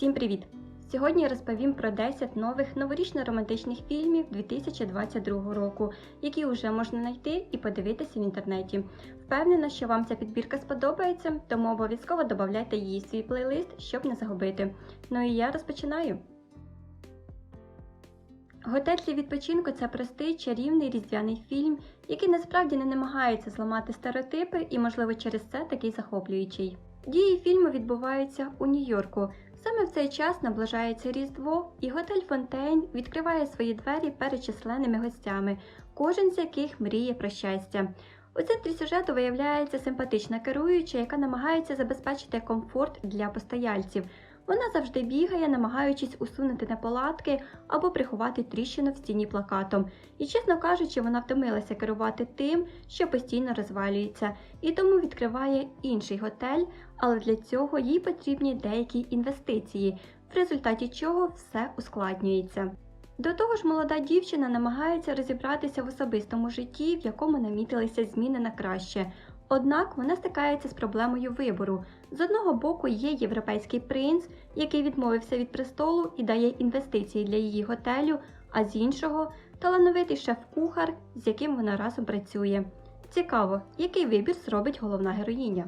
Всім привіт! Сьогодні розповім про 10 нових новорічно-романтичних фільмів 2022 року, які вже можна знайти і подивитися в інтернеті. Впевнена, що вам ця підбірка сподобається, тому обов'язково додавайте її в свій плейлист, щоб не загубити. Ну і я розпочинаю. Готель для відпочинку це простий чарівний різдвяний фільм, який насправді не намагається зламати стереотипи і, можливо, через це такий захоплюючий. Дії фільму відбуваються у Нью-Йорку. Саме в цей час наближається Різдво, і готель Фонтейн відкриває свої двері перед численними гостями, кожен з яких мріє про щастя. У центрі сюжету виявляється симпатична керуюча, яка намагається забезпечити комфорт для постояльців. Вона завжди бігає, намагаючись усунути неполадки або приховати тріщину в стіні плакатом. І, чесно кажучи, вона втомилася керувати тим, що постійно розвалюється, і тому відкриває інший готель, але для цього їй потрібні деякі інвестиції, в результаті чого все ускладнюється. До того ж, молода дівчина намагається розібратися в особистому житті, в якому намітилися зміни на краще. Однак вона стикається з проблемою вибору. З одного боку є європейський принц, який відмовився від престолу і дає інвестиції для її готелю, а з іншого талановитий шеф-кухар, з яким вона разом працює. Цікаво, який вибір зробить головна героїня.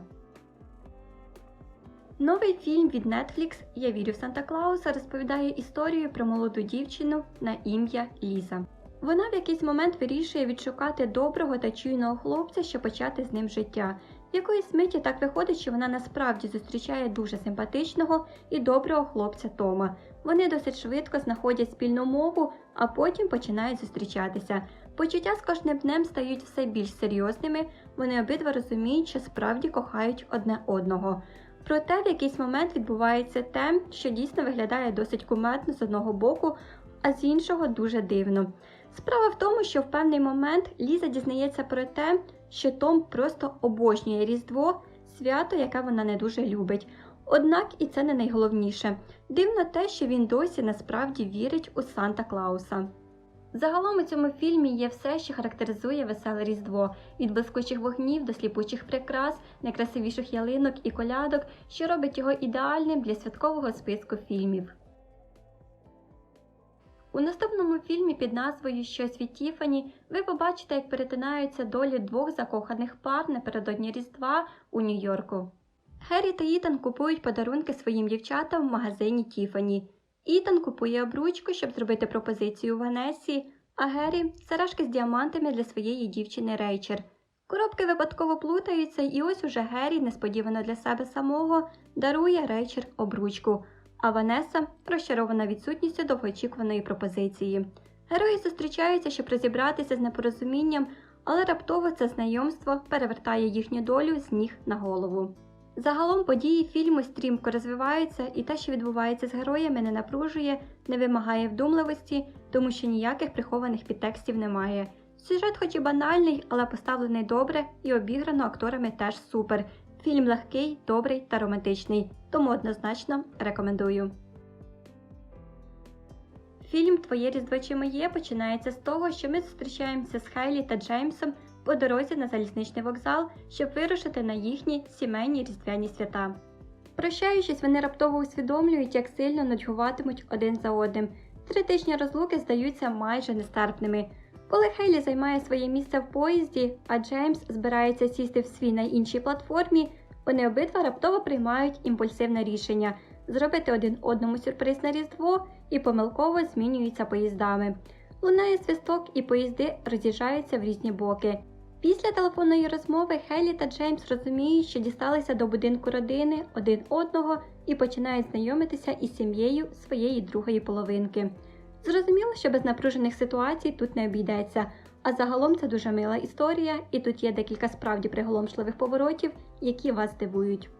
Новий фільм від Netflix Я вірю в Санта Клауса розповідає історію про молоду дівчину на ім'я Ліза. Вона в якийсь момент вирішує відшукати доброго та чуйного хлопця, щоб почати з ним життя. В якоїсь миті так виходить, що вона насправді зустрічає дуже симпатичного і доброго хлопця Тома. Вони досить швидко знаходять спільну мову, а потім починають зустрічатися. Почуття з кожним днем стають все більш серйозними. Вони обидва розуміють, що справді кохають одне одного. Проте в якийсь момент відбувається те, що дійсно виглядає досить кумедно з одного боку, а з іншого дуже дивно. Справа в тому, що в певний момент Ліза дізнається про те, що Том просто обожнює Різдво, свято, яке вона не дуже любить. Однак і це не найголовніше. Дивно те, що він досі насправді вірить у Санта Клауса. Загалом у цьому фільмі є все, що характеризує веселе Різдво: від блискучих вогнів до сліпучих прикрас, найкрасивіших ялинок і колядок, що робить його ідеальним для святкового списку фільмів. У наступному фільмі під назвою Щось від Тіфані ви побачите, як перетинаються долі двох закоханих пар напередодні Різдва у Нью-Йорку. Геррі та Ітан купують подарунки своїм дівчатам в магазині Тіфані. Ітан купує обручку, щоб зробити пропозицію Ванесі, а Геррі сережки з діамантами для своєї дівчини Рейчер. Коробки випадково плутаються, і ось уже Геррі, несподівано для себе самого, дарує Рейчер обручку а Ванеса розчарована відсутністю довгоочікуваної пропозиції. Герої зустрічаються, щоб розібратися з непорозумінням, але раптово це знайомство перевертає їхню долю з ніг на голову. Загалом події фільму стрімко розвиваються, і те, що відбувається з героями, не напружує, не вимагає вдумливості, тому що ніяких прихованих підтекстів немає. Сюжет, хоч і банальний, але поставлений добре і обіграно акторами теж супер. Фільм легкий, добрий та романтичний, тому однозначно рекомендую. Фільм Твоє різдво чи моє починається з того, що ми зустрічаємося з Хайлі та Джеймсом по дорозі на залізничний вокзал, щоб вирушити на їхні сімейні різдвяні свята. Прощаючись, вони раптово усвідомлюють, як сильно нудьгуватимуть один за одним. Три тижні розлуки здаються майже нестерпними. Коли Хейлі займає своє місце в поїзді, а Джеймс збирається сісти в свій на іншій платформі, вони обидва раптово приймають імпульсивне рішення зробити один одному сюрприз на Різдво і помилково змінюються поїздами. Лунає свисток і поїзди роз'їжджаються в різні боки. Після телефонної розмови Хейлі та Джеймс розуміють, що дісталися до будинку родини один одного і починають знайомитися із сім'єю своєї другої половинки. Зрозуміло, що без напружених ситуацій тут не обійдеться, а загалом це дуже мила історія, і тут є декілька справді приголомшливих поворотів, які вас дивують.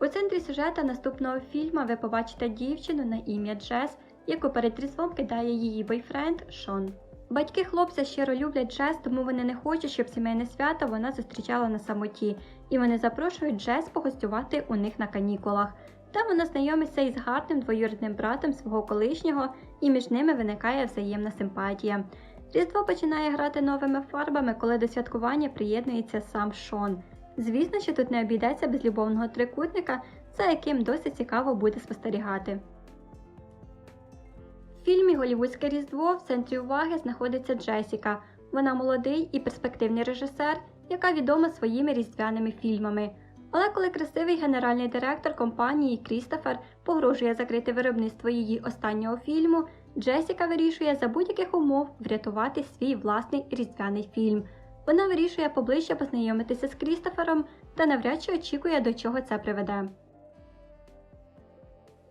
У центрі сюжета наступного фільму ви побачите дівчину на ім'я Джес, яку перед різдвом кидає її бойфренд Шон. Батьки хлопця щиро люблять Джес, тому вони не хочуть, щоб сімейне свято вона зустрічала на самоті, і вони запрошують Джес погостювати у них на канікулах. Там вона знайомиться із гарним двоюрідним братом свого колишнього, і між ними виникає взаємна симпатія. Різдво починає грати новими фарбами, коли до святкування приєднується сам Шон. Звісно, що тут не обійдеться без любовного трикутника, за яким досить цікаво буде спостерігати. В фільмі Голівудське Різдво в центрі уваги знаходиться Джесіка. Вона молодий і перспективний режисер, яка відома своїми різдвяними фільмами. Але коли красивий генеральний директор компанії Крістофер погрожує закрити виробництво її останнього фільму, Джесіка вирішує за будь-яких умов врятувати свій власний різдвяний фільм. Вона вирішує поближче познайомитися з Крістофером та навряд чи очікує, до чого це приведе.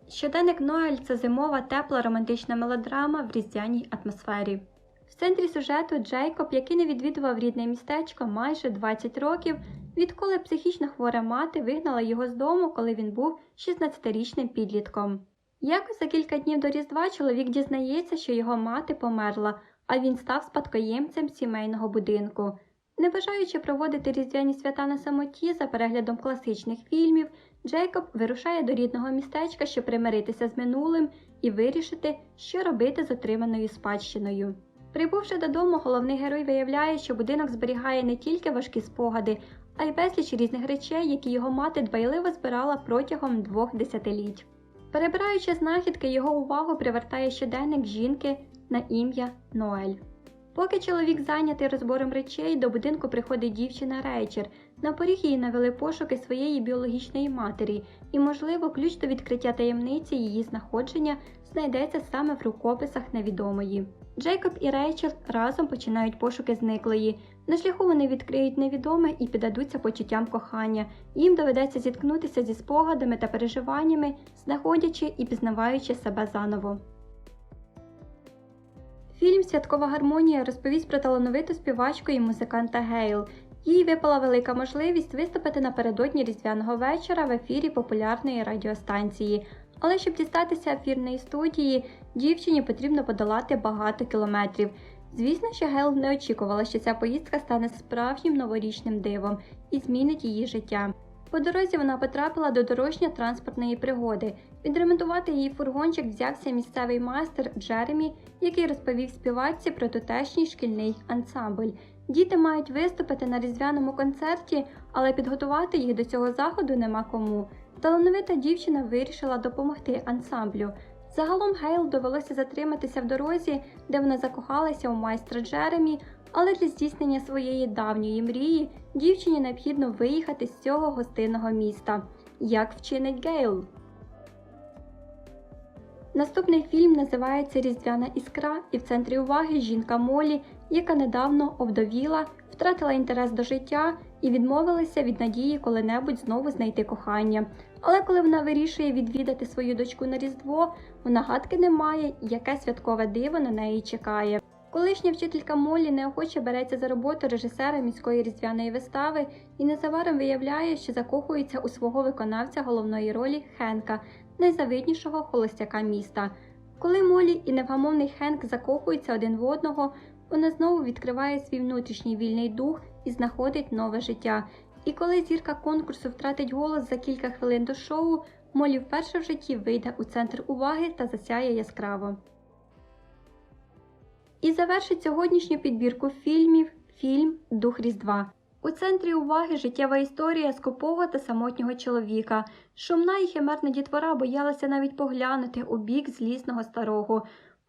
Щоденник Ноель це зимова тепла романтична мелодрама в різдвяній атмосфері. В центрі сюжету Джейкоб, який не відвідував рідне містечко майже 20 років, відколи психічно хвора мати вигнала його з дому, коли він був 16-річним підлітком. Якось за кілька днів до Різдва чоловік дізнається, що його мати померла, а він став спадкоємцем сімейного будинку. Не бажаючи проводити різдвяні свята на самоті за переглядом класичних фільмів, Джейкоб вирушає до рідного містечка, щоб примиритися з минулим і вирішити, що робити з отриманою спадщиною. Прибувши додому, головний герой виявляє, що будинок зберігає не тільки важкі спогади, а й безліч різних речей, які його мати дбайливо збирала протягом двох десятиліть. Перебираючи знахідки, його увагу привертає щоденник жінки на ім'я Ноель. Поки чоловік зайнятий розбором речей, до будинку приходить дівчина Рейчер. На поріг її навели пошуки своєї біологічної матері, і, можливо, ключ до відкриття таємниці її знаходження знайдеться саме в рукописах невідомої. Джейкоб і Рейчел разом починають пошуки зниклої. На шляху вони відкриють невідоме і піддадуться почуттям кохання. Їм доведеться зіткнутися зі спогадами та переживаннями, знаходячи і пізнаваючи себе заново. Фільм Святкова гармонія розповість про талановиту співачку і музиканта Гейл. Їй випала велика можливість виступити напередодні різдвяного вечора в ефірі популярної радіостанції. Але щоб дістатися ефірної студії, дівчині потрібно подолати багато кілометрів. Звісно, що Гейл не очікувала, що ця поїздка стане справжнім новорічним дивом і змінить її життя. По дорозі вона потрапила до дорожньо-транспортної пригоди. Відремонтувати її фургончик взявся місцевий майстер Джеремі, який розповів співачці про тутешній шкільний ансамбль. Діти мають виступити на різдвяному концерті, але підготувати їх до цього заходу нема кому. Талановита дівчина вирішила допомогти ансамблю. Загалом Гейл довелося затриматися в дорозі, де вона закохалася у майстра Джеремі, але для здійснення своєї давньої мрії дівчині необхідно виїхати з цього гостинного міста. Як вчинить Гейл? Наступний фільм називається Різдвяна іскра, і в центрі уваги жінка Молі, яка недавно овдовіла, втратила інтерес до життя і відмовилася від надії коли-небудь знову знайти кохання. Але коли вона вирішує відвідати свою дочку на Різдво, вона гадки не має, яке святкове диво на неї чекає. Колишня вчителька Молі неохоче береться за роботу режисера міської різдвяної вистави і незабаром виявляє, що закохується у свого виконавця головної ролі Хенка, найзавиднішого холостяка міста. Коли Молі і невгамовний Хенк закохуються один в одного, вона знову відкриває свій внутрішній вільний дух і знаходить нове життя. І коли зірка конкурсу втратить голос за кілька хвилин до шоу, Молі вперше в житті вийде у центр уваги та засяє яскраво. І завершить сьогоднішню підбірку фільмів фільм Дух Різдва. У центрі уваги життєва історія скупого та самотнього чоловіка. Шумна і химерна дітвора боялася навіть поглянути у бік злісного старого.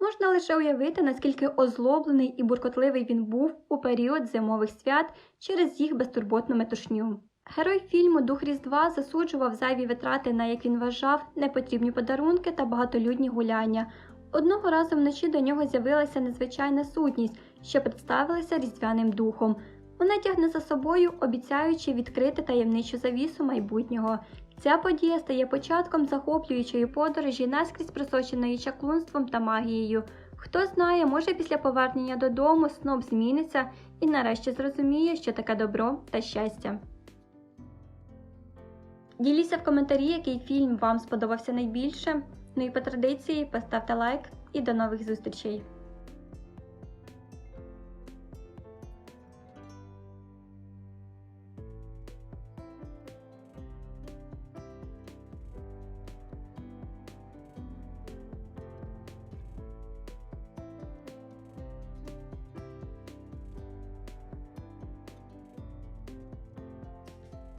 Можна лише уявити, наскільки озлоблений і буркотливий він був у період зимових свят через їх безтурботну метушню. Герой фільму Дух Різдва засуджував зайві витрати на, як він вважав, непотрібні подарунки та багатолюдні гуляння. Одного разу вночі до нього з'явилася незвичайна сутність, що представилася різдвяним духом. Вона тягне за собою, обіцяючи відкрити таємничу завісу майбутнього. Ця подія стає початком захоплюючої подорожі, наскрізь просоченої чаклунством та магією. Хто знає, може після повернення додому сноб зміниться і нарешті зрозуміє, що таке добро та щастя. Діліться в коментарі, який фільм вам сподобався найбільше. Ну і по традиції поставте лайк і до нових зустрічей!